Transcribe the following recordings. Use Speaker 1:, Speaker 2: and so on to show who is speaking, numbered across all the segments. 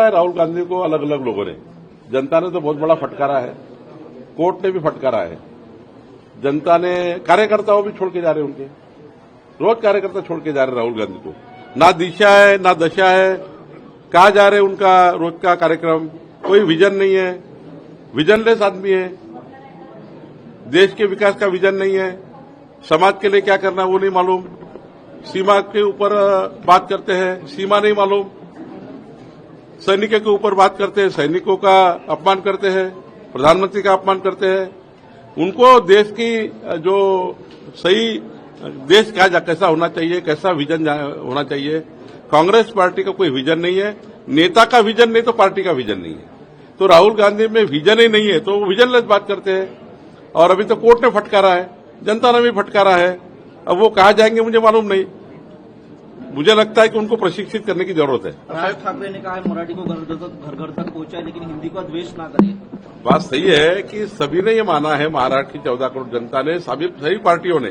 Speaker 1: है राहुल गांधी को अलग अलग लोगों ने। जनता ने तो बहुत बड़ा फटकारा है। कोर्ट ने भी फटकारा है। जनता ने कार्यकर्ताओं भी छोड़ के जा रहे हैं उनके। रोज कार्यकर्ता छोड़ के जा रहे राहुल गांधी को। ना दिशा है, ना दशा है। कहा जा रहे उनका रोज का कार्यक्रम? कोई विजन नहीं है। विजनलेस आदमी है। देश के विकास का विजन नहीं है। समाज के लिए क्या करना है वो नहीं मालूम। सीमा के ऊपर बात करते हैं। सीमा नहीं मालूम। सैनिकों के ऊपर बात करते हैं, सैनिकों का अपमान करते हैं, प्रधानमंत्री का अपमान करते हैं। उनको देश की, जो सही देश क्या जा- कैसा होना चाहिए, कैसा विजन होना चाहिए। कांग्रेस पार्टी का कोई विजन नहीं है, नेता का विजन नहीं तो पार्टी का विजन नहीं है। तो राहुल गांधी में विजन ही नहीं है तो वो विजनलेस बात करते हैं। और अभी तो कोर्ट ने फटकारा है, जनता ने भी फटकारा है। अब वो कहा जाएँगे मुझे मालूम नहीं। मुझे लगता है कि उनको प्रशिक्षित करने की ज़रूरत है।
Speaker 2: राज ठाकरे ने कहा है मराठी को घर घर तक घर तक पहुँचाए लेकिन हिंदी का द्वेष ना करें।
Speaker 1: बात सही है कि सभी ने ये माना है महाराष्ट्र की चौदह करोड़ जनता ने सभी सभी पार्टियों ने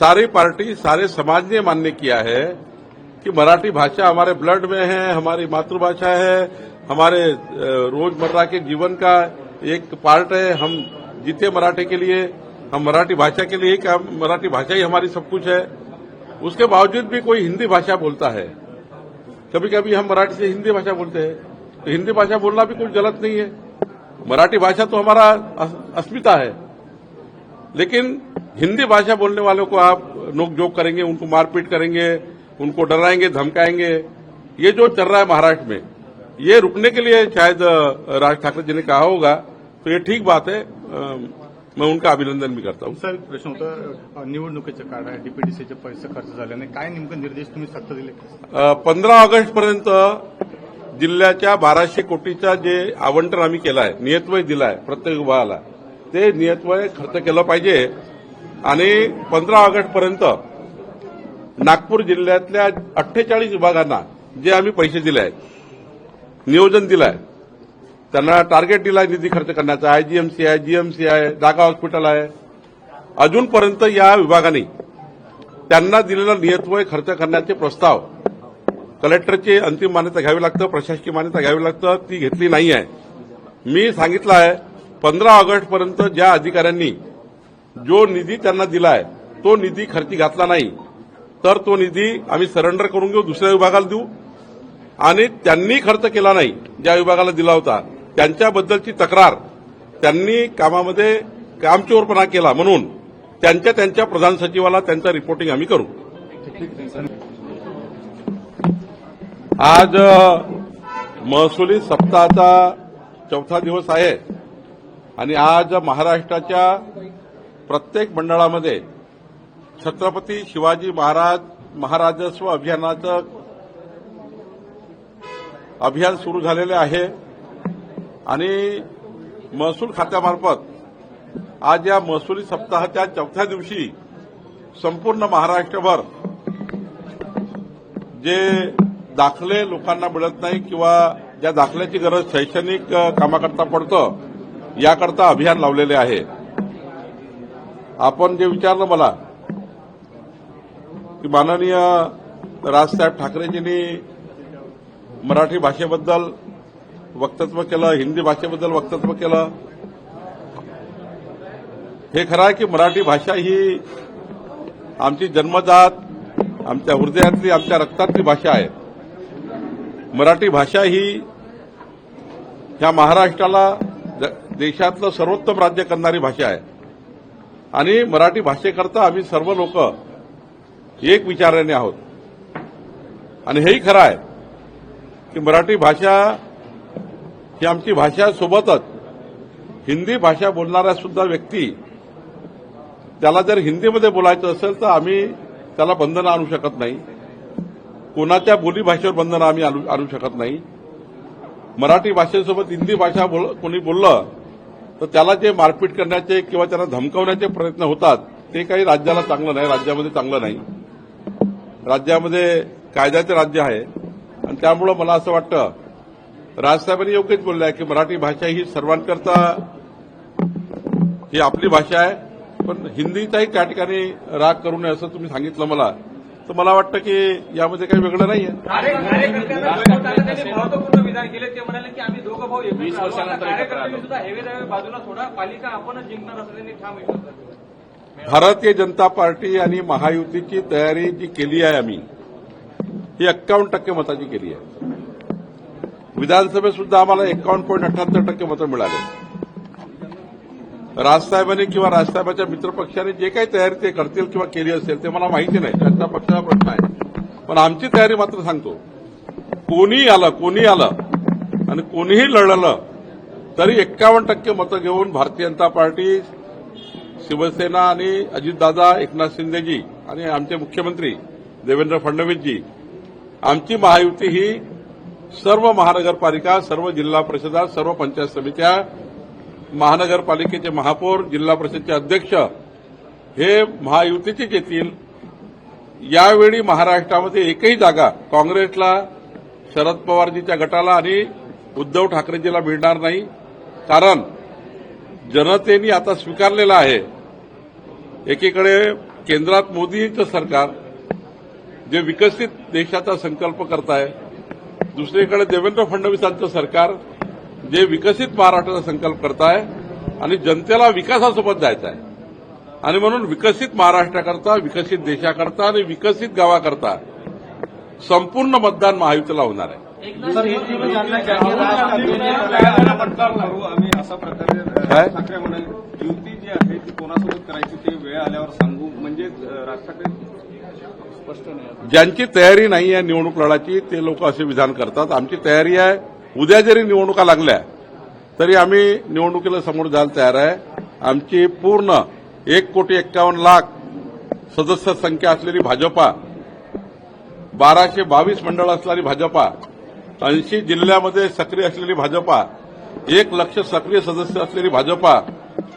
Speaker 1: सारी पार्टी सारे समाज ने मान्य किया है कि मराठी भाषा हमारे ब्लड में है हमारी मातृभाषा है हमारे रोज़मर्रा के जीवन का एक पार्ट है हम जीते मराठी के लिए हम मराठी भाषा के लिए ही मराठी भाषा ही हमारी सब कुछ है। उसके बावजूद भी कोई हिंदी भाषा बोलता है। कभी कभी हम मराठी से हिंदी भाषा बोलते हैं तो हिंदी भाषा बोलना भी कुछ गलत नहीं है। मराठी भाषा तो हमारा अस्मिता है। लेकिन हिंदी भाषा बोलने वालों को आप नोक जोक करेंगे, उनको मारपीट करेंगे, उनको डराएँगे, धमकाएँगे, ये जो चल रहा है महाराष्ट्र में, ये रुकने के लिए शायद, राज ठाकरे जी ने कहा होगा तो ये ठीक बात है। मैं उनका अभिनंदन भी करता हूं।
Speaker 3: एक प्रश्न होता निवडणुकीचं काळ आहे डीपीडीसीचे पैसे खर्च झाल्याने काय नेमकं निर्देश तुम्ही सक्त दिले?
Speaker 1: पंधरा ऑगस्ट पर्यंत जिल्ह्याच्या बाराशे कोटीचा जे आवंटन आम्ही केलं आहे नियतवय दिलं आहे प्रत्येक विभागाला ते नियतवय खर्च केलं पाहिजे. आणि पंधरा ऑगस्ट पर्यंत नागपूर जिल्ह्यातल्या अठ्ठेचाळीस विभागांना जे आम्ही पैसे दिले आहेत नियोजन दिलं आहे त्यांना टार्गेट दिला आहे निधी खर्च करण्याचा. आयजीएमसी आहे जीएमसी आहे जागा हॉस्पिटल आहे. अजूनपर्यंत या विभागाने त्यांना दिलेला नियतवय खर्च करण्याचे प्रस्ताव कलेक्टरची अंतिम मान्यता घ्यावी लागतं प्रशासकीय मान्यता घ्यावी लागतं ती घेतली नाही आहे मी सांगितलं आहे पंधरा ऑगस्टपर्यंत ज्या अधिकाऱ्यांनी जो निधी त्यांना दिला आहे तो निधी खर्ची घातला नाही तर तो निधी आम्ही सरेंडर करून घेऊ दुसऱ्या विभागाला देऊ. आणि त्यांनी खर्च केला नाही ज्या विभागाला दिला होता. त्यांच्याबद्दलची तक्रार त्यांनी कामामध्ये कामचोरपणा केला म्हणून त्यांच्या त्यांच्या प्रधान सचिवाला त्यांचा रिपोर्टिंग आम्ही करू. आज महसुली सप्ताहाचा चौथा दिवस आहे आणि आज महाराष्ट्राच्या प्रत्येक मंडळामध्ये छत्रपती शिवाजी महाराज महाराजस्व अभियानाचं अभियान सुरू झालेले आहे. आणि महसूल खात्यामार्फत आज या महसुली सप्ताहाच्या चौथ्या दिवशी संपूर्ण महाराष्ट्रभर जे दाखले लोकांना मिळत नाही किंवा ज्या दाखल्याची गरज शैक्षणिक कामाकरता पडतं याकरता अभियान लावलेले आहे. आपण जे विचारलं मला की माननीय राजसाहेब ठाकरेजींनी मराठी भाषेबद्दल वक्तव्य केलं हिंदी भाषेबद्दल वक्तव्य केलं. हे खरं आहे की मराठी भाषा ही आमची जन्मजात आमच्या हृदयातली आमच्या रक्तातली भाषा आहे. मराठी भाषा ही ह्या महाराष्ट्राला देशातलं सर्वोत्तम राज्य करणारी भाषा आहे. आणि मराठी भाषेकरता आम्ही सर्व लोक एक विचाराने आहोत. आणि हेही खरं आहे की मराठी भाषा ही आमची भाषा सोबतच. हिंदी भाषा बोलणाऱ्या सुद्धा व्यक्ती त्याला जर हिंदीमध्ये बोलायचं असेल तर आम्ही त्याला बंधनं आणू शकत नाही. कोणाच्या बोलीभाषेवर बंधनं आम्ही आणू आणू शकत नाही. मराठी भाषेसोबत हिंदी भाषा बोल कोणी बोललं तर त्याला जे मारपीट करण्याचे किंवा त्याला धमकवण्याचे प्रयत्न होतात ते काही राज्याला चांगलं नाही राज्यामध्ये चांगलं नाही. राज्यामध्ये कायद्याचे राज्य आहे. आणि त्यामुळं मला असं वाटतं राजसाहेबांनी योग्यच बोललं आहे की मराठी भाषा ही सर्वांकरता ही आपली भाषा आहे. पण हिंदीचाही त्या ठिकाणी राग करू नये असं तुम्ही सांगितलं मला. तर मला वाटतं की यामध्ये काही वेगळं नाही आहे. भारतीय जनता पार्टी आणि महायुतीची तयारी जी केली आहे आम्ही ही एक्कावन्न टक्के मताची केली आहे. विधानसभेत सुद्धा आम्हाला एकावन्न पॉईंट अठ्याहत्तर टक्के मतं मिळाले. राजसाहेबांनी किंवा राजसाहेबांच्या मित्रपक्षाने जे काही तयारी ते करतील किंवा केली असेल ते मला माहिती नाही. त्यांचा पक्षाचा प्रश्न आहे. पण आमची तयारी मात्र सांगतो. कोणी आलं कोणी आलं आणि कोणीही लढलं तरी एक्कावन्न टक्के मतं घेऊन भारतीय जनता पार्टी शिवसेना आणि अजितदादा एकनाथ शिंदेजी आणि आमचे मुख्यमंत्री देवेंद्र फडणवीसजी आमची महायुती ही सर्व महानगरपालिका सर्व जिल्हा परिषदा सर्व पंचायत समित्या महानगरपालिकेचे महापौर जिल्हा परिषदचे अध्यक्ष हे महायुतीचेच येतील. यावेळी महाराष्ट्रामध्ये एकही जागा काँग्रेसला शरद पवारजीच्या गटाला आणि उद्धव ठाकरेजीला मिळणार नाही. कारण जनतेने आता स्वीकारलेलं आहे. एकीकडे केंद्रात मोदीचं सरकार जे विकसित देशाचा संकल्प करत आहे दुसरीकडे देवेंद्र फडणवीसांचं सरकार जे विकसित महाराष्ट्राचा संकल्प करत आहे आणि जनतेला विकासासोबत जायचं आहे आणि म्हणून विकसित महाराष्ट्राकरता विकसित देशाकरता आणि विकसित गावाकरता संपूर्ण मतदान महायुतीला होणार आहे. काय?
Speaker 4: राज ठाकरे म्हणाले युती जी आहे ती कोणासोबत करायची ते वेळ आल्यावर सांगू. म्हणजे राज ठाकरे
Speaker 1: ज्यांची तयारी नाही आहे निवडणूक लढाची ते लोक असे विधान करतात. आमची तयारी आहे उद्या जरी निवडणुका लागल्या तरी आम्ही निवडणुकीला समोर जायला तयार आहे. आमची पूर्ण एक कोटी एक्कावन्न लाख सदस्य संख्या असलेली भाजपा बाराशे बावीस मंडळ असणारी भाजपा ऐंशी जिल्ह्यामध्ये सक्रिय असलेली भाजपा एक लक्ष सक्रिय सदस्य असलेली भाजपा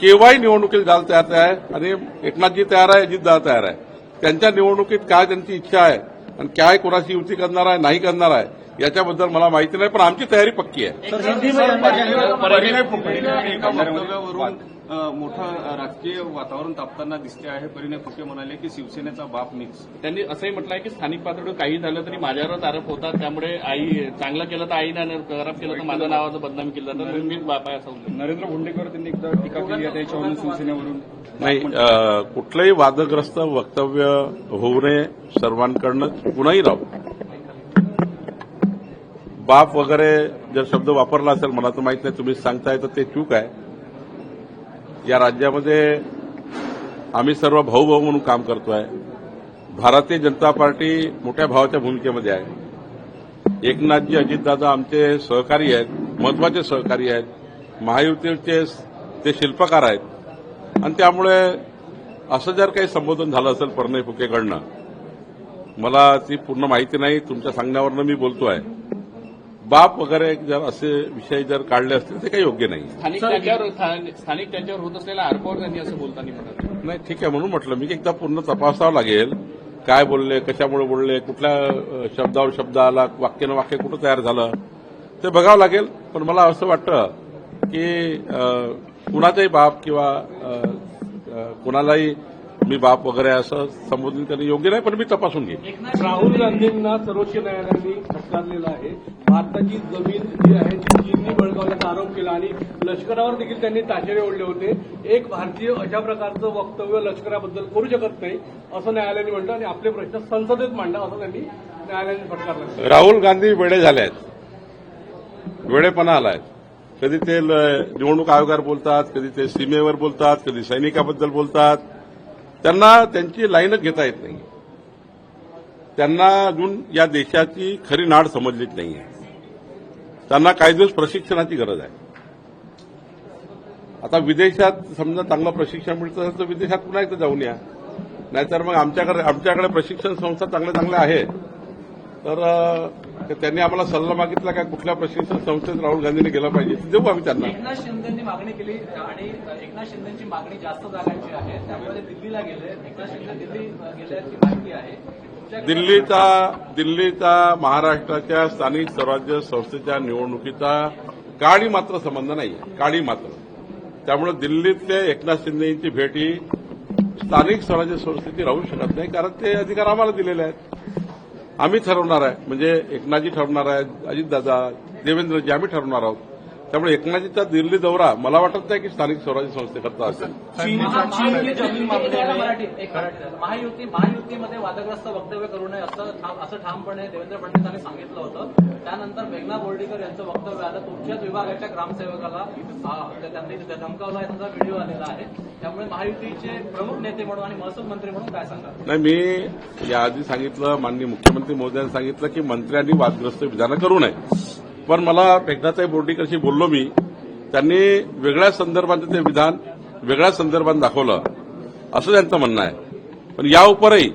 Speaker 1: केव्हाही निवडणुकीला जायला तयार आहे आणि एकनाथजी तयार आहे अजितदा तयार आहे. त्यांच्या निवडणुकीत काय त्यांची इच्छा आहे आणि काय कोणाची युती करणार आहे नाही करणार आहे याच्याबद्दल मला माहिती नाही पण आमची तयारी पक्की आहे
Speaker 4: मोठं राजकीय वातावरण तापताना दिसते आहे. परिणय फुके म्हणाले की शिवसेनेचा बाप मिक्स
Speaker 5: त्यांनी असंही म्हटलं आहे की स्थानिक पातळीवर काही झालं तरी माझ्यावरच आरोप होतात. त्यामुळे आई चांगलं केलं तर आईनं आणि खराब केलं तर माझं नावाचं बदनाम केलं तर मीच बाप आहे असं.
Speaker 4: नरेंद्र भोंडेकर त्यांनी एकदा टीका केली आहे त्याच्यावरून शिवसेनेवरून.
Speaker 1: नाही कुठलंही वादग्रस्त वक्तव्य होऊ नये सर्वांकडनं. कुणाही राहू. बाप वगैरे जर शब्द वापरला असेल मला तर माहीत नाही तुम्ही सांगताय तर ते चूक आहे. या राज्यामध्ये आम्ही सर्व भाऊ भाऊ म्हणून काम करतोय. भारतीय जनता पार्टी मोठ्या भावाच्या भूमिकेमध्ये आहे. एकनाथजी अजितदादा आमचे सहकारी आहेत महत्त्वाचे सहकारी आहेत महायुतीचे ते शिल्पकार आहेत. आणि त्यामुळे असं जर काही संबोधन झालं असेल परिणय फुकेकडनं मला ती पूर्ण माहिती नाही तुमच्या सांगण्यावरनं मी बोलतो आहे बाप वगैरे जर असे विषय जर काढले असतील ते काही योग्य नाही.
Speaker 5: स्थानिक त्यांच्यावर स्थानिक स्थानिक त्यांच्यावर होत असलेल्या आरोपावर त्यांनी असं बोलताना म्हटलं
Speaker 1: नाही ठीक आहे म्हणून म्हटलं मी की एकदा पूर्ण तपासावं लागेल. काय बोलले कशामुळे बोलले कुठल्या शब्दावर शब्द आला वाक्यानं वाक्य कुठं तयार झालं ते बघावं लागेल. पण मला असं वाटतं की कुणाचाही बाप किंवा कुणालाही मी बाप वगैरे असं संबोधन करणं योग्य नाही पण मी तपासून घेईन.
Speaker 6: राहुल गांधींना सर्वोच्च न्यायालयाने फटकारलेलं आहे. भारताची जमीन जी आहे ती चीननी बळकावल्याचा आरोप केला आणि लष्करावर देखील त्यांनी ताशेरे ओढले होते. एक भारतीय अशा प्रकारचं वक्तव्य लष्कराबद्दल करू शकत नाही असं न्यायालयाने म्हटलं आणि आपले प्रश्न संसदेत मांडा असं त्यांनी न्यायालयाने फटकारलं.
Speaker 1: राहुल गांधी वेडे झाले आहेत. वेडेपणा आलाय कधी ते निवडणूक आयोगावर बोलतात कधी ते सीमेवर बोलतात कधी सैनिकाबद्दल बोलतात. त्यांना त्यांची लाईनच घेता येत नाही त्यांना अजून या देशाची खरी नाड समजलीच आहे त्यांना काही दिवस प्रशिक्षणाची गरज आहे. आता विदेशात समजा चांगलं प्रशिक्षण मिळतं असेल तर विदेशात पुन्हा एकदा जाऊन या. नाहीतर मग आमच्याकडे आमच्याकडे प्रशिक्षण संस्था चांगल्या चांगल्या आहेत. तर अ, ते त्यांनी आम्हाला सल्ला मागितला का कुठल्या प्रशिक्षण संस्थेत राहुल गांधींनी गेलं पाहिजे? देऊ आम्ही त्यांना.
Speaker 7: एकनाथ शिंदेनी मागणी केली आणि एकनाथ शिंदेची मागणी जास्त जागांची आहे. त्यामुळे दिल्लीला गेले. एकनाथ शिंदे दिल्ली गेल्याची माहिती आहे.
Speaker 1: दिल्लीचा दिल्लीचा महाराष्ट्राच्या स्थानिक स्वराज्य संस्थेच्या निवडणुकीचा काळी मात्र संबंध नाही काळी मात्र. त्यामुळे दिल्लीतले एकनाथ शिंदे यांची भेट ही स्थानिक स्वराज्य संस्थेची राहू शकत नाही कारण ते अधिकार आम्हाला दिलेले आहेत. आम्ही ठरवणार आहे. म्हणजे एकनाथजी ठरवणार आहे अजितदादा देवेंद्रजी आम्ही ठरवणार आहोत. त्यामुळे एकनाथजीचा दिल्ली दौरा मला वाटत नाही की स्थानिक स्वराज्य संस्थेकरता असेल.
Speaker 7: महायुती महायुतीमध्ये वादग्रस्त वक्तव्य करू नये असं ठाम- असं ठामपणे देवेंद्र फडणवीसांनी सांगितलं होतं. त्यानंतर मेघना बोर्डीकर यांचं वक्तव्य आलं. तुमच्याच विभागाच्या ग्रामसेवकाला म्हणजे त्यांनी धमकावला यांचा व्हिडिओ आलेला आहे. त्यामुळे महायुतीचे प्रमुख नेते म्हणून आणि महसूल मंत्री म्हणून काय सांगा
Speaker 1: नाही मी याआधी सांगितलं माननीय मुख्यमंत्री महोदयांनी सांगितलं की मंत्र्यांनी वादग्रस्त विधानं करू नये. पण मला मेघनाताई बोर्डीकरशी बोललो मी. त्यांनी वेगळ्या संदर्भात ते विधान वेगळ्या संदर्भात दाखवलं. असं त्यांचं म्हणणं आहे. पण या उपरही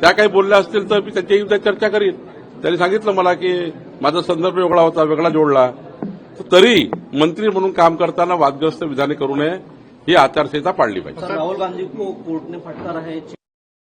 Speaker 1: त्या काही बोलल्या असतील तर मी त्यांच्याही उद्या चर्चा करीन. त्यांनी सांगितलं मला की माझा संदर्भ वेगळा होता वेगळा जोडला. तरी मंत्री म्हणून काम करताना वादग्रस्त विधाने करू नये ही आचारसंहिता पाळली पाहिजे.
Speaker 2: राहुल गांधी को कोर्ट ने फटकारा है